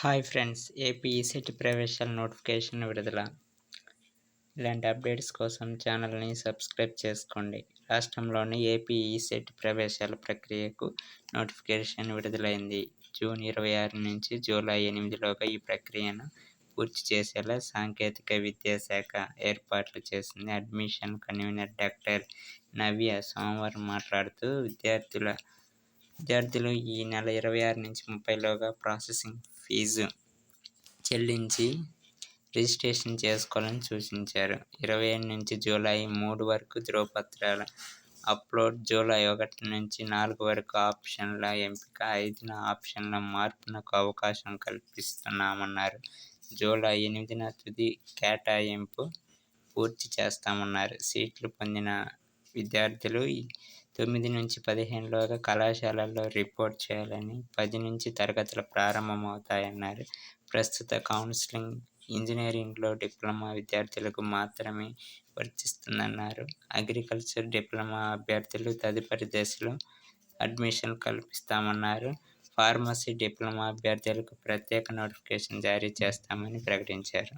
Hi friends AP ECET ప్రవేశాల notification విడుదల. ఇలాంటి అప్డేట్స్ కోసం ఛానల్ని సబ్స్క్రైబ్ చేసుకోండి. రాష్ట్రంలోని ఏపీ ఈసెట్ ప్రవేశాల ప్రక్రియకు నోటిఫికేషన్ విడుదలైంది. జూన్ ఇరవై ఆరు నుంచి జూలై ఎనిమిదిలోగా ఈ ప్రక్రియను పూర్తి చేసేలా సాంకేతిక విద్యాశాఖ ఏర్పాట్లు చేసింది. అడ్మిషన్ కన్వీనర్ డాక్టర్ నవ్య సోమవారం మాట్లాడుతూ విద్యార్థుల విద్యార్థులు ఈ నెల ఇరవై ఆరు నుంచి ముప్పైలోగా ప్రాసెసింగ్ ఫీజు చెల్లించి రిజిస్ట్రేషన్ చేసుకోవాలని సూచించారు. ఇరవై ఏడు నుంచి జూలై మూడు వరకు ధ్రువపత్రాల అప్లోడ్ జూలై ఒకటి నుంచి నాలుగు వరకు ఆప్షన్ల ఎంపిక ఐదున ఆప్షన్ల మార్పునకు అవకాశం కల్పిస్తున్నామన్నారు. జూలై ఎనిమిదిన తుది కేటాయింపు పూర్తి చేస్తామన్నారు. సీట్లు పొందిన విద్యార్థులు తొమ్మిది నుంచి పదిహేనులోగా కళాశాలల్లో రిపోర్ట్ చేయాలని పది నుంచి తరగతులు ప్రారంభమవుతాయన్నారు. ప్రస్తుత కౌన్సిలింగ్ ఇంజనీరింగ్లో డిప్లొమా విద్యార్థులకు మాత్రమే వర్తిస్తుందన్నారు. అగ్రికల్చర్ డిప్లొమా అభ్యర్థులు తదుపరి దశలో అడ్మిషన్ కల్పిస్తామన్నారు. ఫార్మసీ డిప్లొమా అభ్యర్థులకు ప్రత్యేక నోటిఫికేషన్ జారీ చేస్తామని ప్రకటించారు.